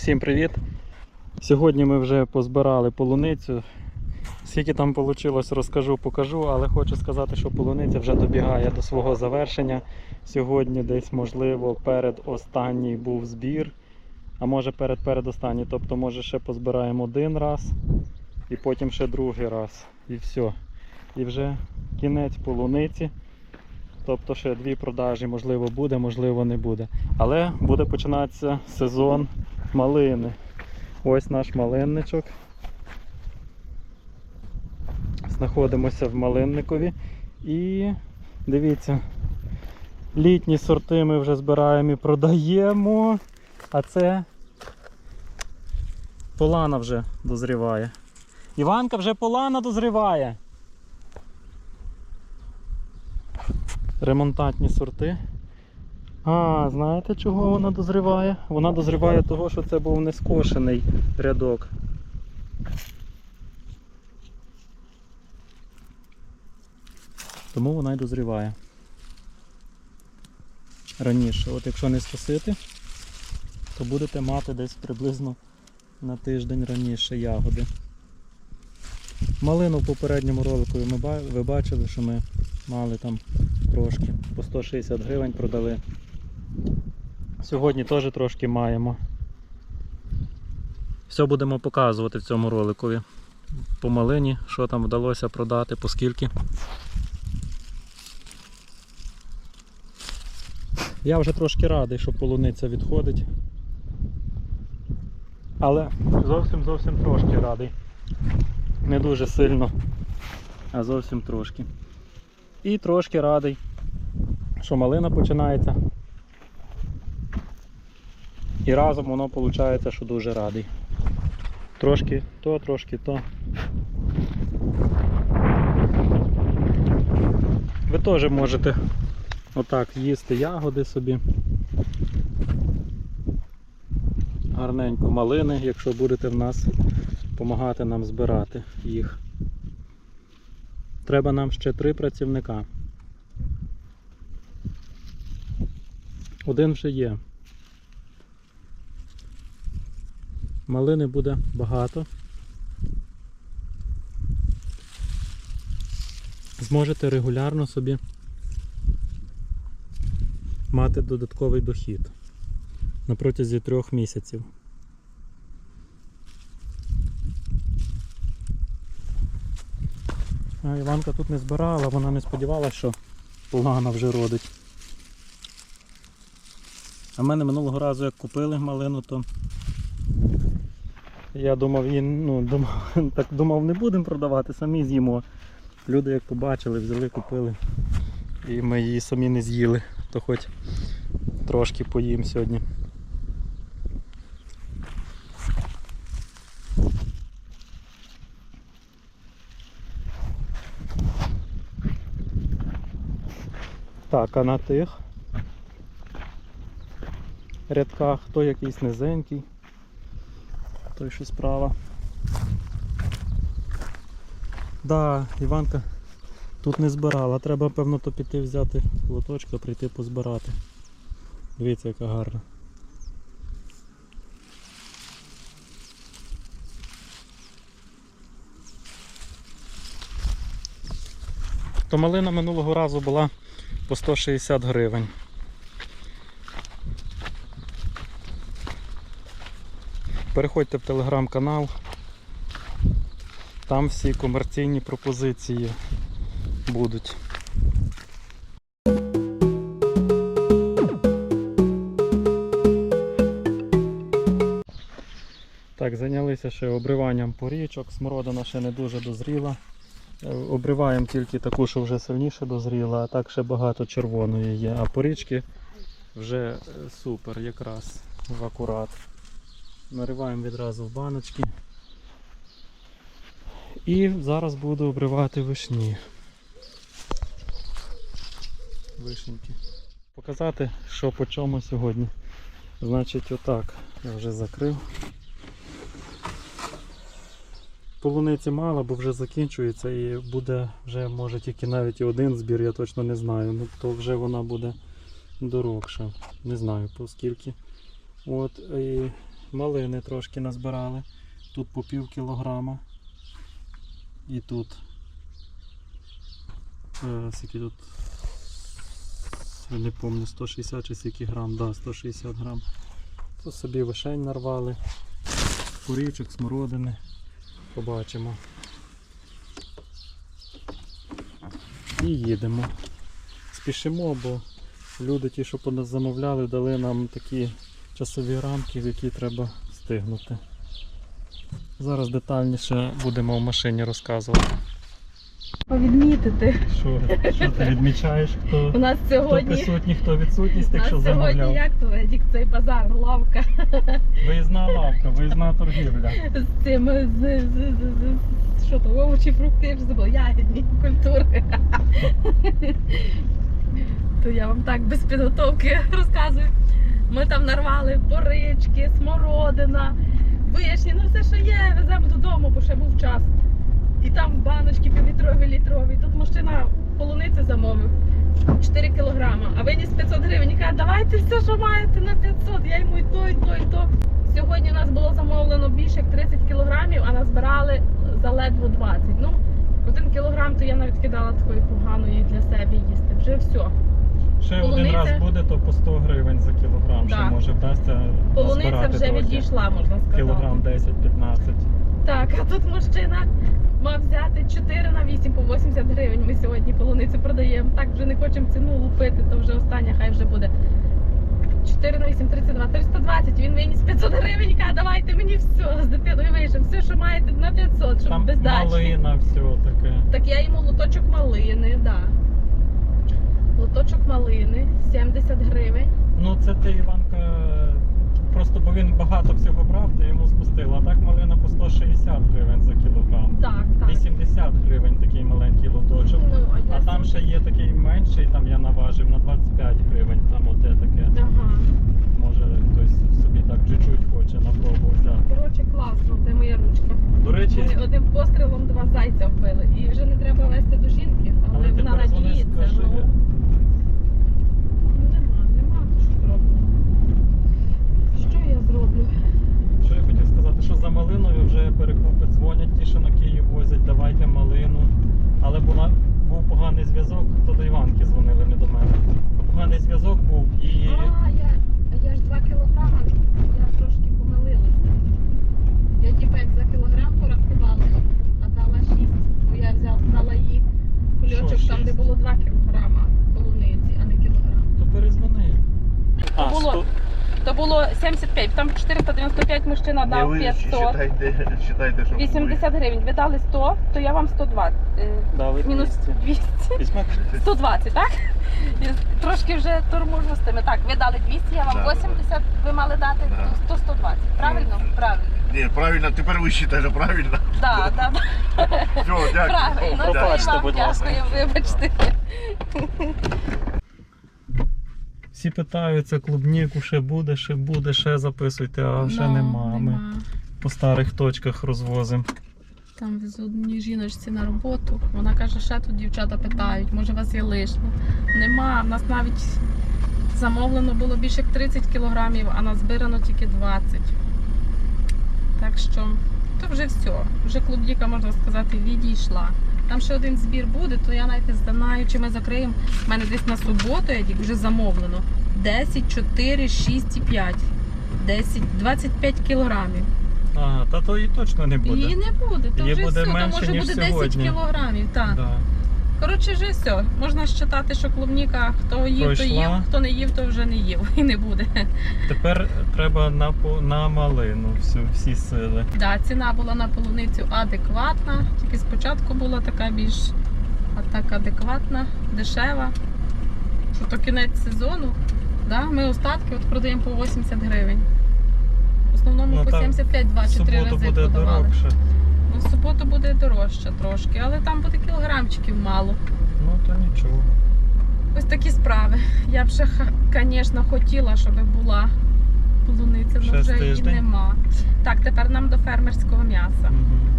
Всім привіт! Сьогодні ми вже позбирали полуницю. Скільки там вийшло, розкажу, покажу, але хочу сказати, що полуниця вже добігає до свого завершення. Сьогодні десь, можливо, перед останній був збір, а може перед передостанній. Тобто, може ще позбираємо один раз і потім ще другий раз. І все. І вже кінець полуниці. Тобто ще дві продажі, можливо, буде, можливо, не буде. Але буде починатися сезон малини. Ось наш малинничок. Знаходимося в малинникові. І дивіться, літні сорти ми вже збираємо і продаємо. А це полана вже дозріває. Іванка вже полана дозріває. Ремонтантні сорти. А, знаєте чого вона дозріває? Вона дозріває того, що це був нескошений рядок. Тому вона й дозріває. Раніше. От якщо не скосити, то будете мати десь приблизно на тиждень раніше ягоди. Малину в попередньому ролику ми ви бачили, що ми мали там трошки по 160 гривень продали. Сьогодні теж трошки маємо. Все будемо показувати в цьому роликові. По малині, що там вдалося продати, по скільки. Я вже трошки радий, що полуниця відходить. Але зовсім зовсім трошки радий. Не дуже сильно, а зовсім трошки. І трошки радий, що малина починається. І разом воно виходить, що дуже радий. Трошки то, трошки то. Ви теж можете отак їсти ягоди собі. Гарненько малини, якщо будете в нас допомагати нам збирати їх. Треба нам ще три працівника. Один вже є. Малини буде багато. Зможете регулярно собі мати додатковий дохід на протязі трьох місяців. А Іванка тут не збирала, вона не сподівалася, що погано вже родить. А в мене минулого разу як купили малину, то я думав, її, ну, думав, так думав, не будемо продавати, самі з'їмо. Люди як побачили, взяли, купили. І ми її самі не з'їли, то хоч трошки поїм сьогодні. Так, а на тих рядках то якийсь низенький, той що справа. Да, Іванка тут не збирала, треба певно то піти взяти лоточка, прийти позбирати. Дивіться, яка гарна. То малина минулого разу була по 160 гривень. Переходьте в телеграм-канал. Там всі комерційні пропозиції будуть. Так, зайнялися ще обриванням порічок. Смородина ще не дуже дозріла. Е, Обриваємо тільки таку, що вже сильніше дозріла, а так ще багато червоної є. А порічки вже е, супер, якраз в акурат. Нариваємо відразу в баночки. І зараз буду обривати вишні. Вишеньки. Показати, що по чому сьогодні. Значить, отак я вже закрив. Полуниці мало, бо вже закінчується і буде вже може тільки навіть і один збір, я точно не знаю. Ну то вже вона буде дорогша. Не знаю по скільки. От і малини трошки назбирали. Тут по пів кілограма. І тут. Е, скільки тут. Я не пам'ятаю, 160 чи скільки грам, да, 160 грам. Тут собі вишень нарвали. Курічок, смородини. Побачимо. І їдемо. Спішимо, бо люди, ті, що по нас замовляли, дали нам такі часові рамки, в які треба встигнути. Зараз детальніше будемо в машині розказувати. Повідмітити. Що, що ти відмічаєш, У хто, нас хто сьогодні, присутній, хто відсутній з у нас що сьогодні замовляв. як то Едік, цей базар, лавка Виїзна лавка, виїзна торгівля. з цими з, з, з, з, з що то, овочі, фрукти, я вже забула, ягідні культури. То я вам так без підготовки розказую. Ми там нарвали порички, смородина, вишні, ну все, що є, веземо додому, бо ще був час. І там баночки півлітрові, літрові. Тут мужчина полуниці замовив 4 кілограма, а виніс 500 гривень. І каже, давайте все, що маєте на 500. Я йому і то, і то, і то. Сьогодні у нас було замовлено більше як 30 кілограмів, а назбирали за ледве 20. Ну, один кілограм, то я навіть кидала такої поганої для себе їсти. Вже все. Ще один раз буде, то по 100 гривень за кілограм. Ще Да. може вдасться Полуниця назбирати вже трохи. відійшла, можна сказати. Кілограм 10-15. Так, а тут мужчина мав взяти 4 на 8 по 80 гривень. Ми сьогодні полуницю продаємо. Так вже не хочемо ціну лупити, то вже остання, хай вже буде. 4 на 8, 32, 320. Він виніс 500 гривень, каже, давайте мені все. З дитиною вийшов. Все, що маєте на 500, щоб Там без дачі. малина, все таке. Так я йому лоточок малини, да. Лоточок малини, 70 гривень. Ну це ти, Іванка, просто бо він багато всього брав, ти йому спустила. А так малина по 160 гривень за кілограм. Так, так. 80 гривень такий маленький лоточок. Ну, а я А там ще є такий менший, там я наважив на 25 гривень, там оте таке. Ага. Може хтось собі так чуть-чуть хоче на пробу взяти. Коротше, класно, де моя ручка. До речі, Ми одним пострілом два зайця вбили. І вже не треба вести до жінки, але, але ти вона перезвони, надіється. скажи. Ну, ну нема, нема, то що зроблю. Що я зроблю? Що я хотів сказати, що за малиною вже перекупи дзвонять, ті, що на Київ возять, давайте малину. Але була, був поганий зв'язок, то до Іванки дзвонили, не до мене. Поганий зв'язок був і А, я, я ж 2 кілограми, я трошки помилилася. Я типу як за кілограм порахувала, а дала 6, бо я взяла, дала їй кульочок Що там, де шість? було 2 кілограма полуниці, а не кілограм. то перезвони. А, було. сто- То було 75, там 495 мужчина Не дав ви 500. считайте, считайте, що 80 гривень. Ви дали 100, то я вам 120. е, Дали Мінус 200. 200. Візьме? 120, так? Трошки вже торможу з тими. Так, ви дали 200, я вам Да, 80, ви мали дати Да. 100-120. Правильно? Правильно. Ні, правильно, тепер ви считаєте правильно. Так, так, Все, дякую. правильно. Дякую. Це і вам будь ласка. дякую, вибачте. Всі питаються, клубніку ще буде, ще буде, ще записуйте, а ще нема. Ми по старих точках розвозимо. Там везу одній жіночці на роботу. Вона каже, ще тут дівчата питають, може у вас є лишнє. Нема. В нас навіть замовлено було більше як 30 кілограмів, а назбирано тільки 20. Так що, то вже все. Вже клубніка, можна сказати, відійшла. Там ще один збір буде, то я навіть не знаю, чи ми закриємо. У мене десь на суботу я вже замовлено. 10, 4, 6 і 5. 10, 25 кілограмів. А, та то і точно не буде. Її не буде, то Її вже буде все, то може ніж буде 10 сьогодні. кілограмів. Так. Да. Коротше, вже все. Можна считати, що клубніка, хто їв, то їв, хто не їв, то вже не їв і не буде. Тепер треба на, по- на малину всю, всі сили. Да, ціна була на полуницю адекватна, тільки спочатку була така більш а так адекватна, дешева. Що то кінець сезону. Да? Ми остатки от продаємо по 80 гривень. По 75 2 чи 3 рази буде подавали. дорогше. Ну, в суботу буде дорожче трошки, але там буде кілограмчиків мало. Ну то нічого. Ось такі справи. Я б ще, звісно, хотіла, щоб була полуниця, але вже її нема. Так, тепер нам до фермерського м'яса. Мгм.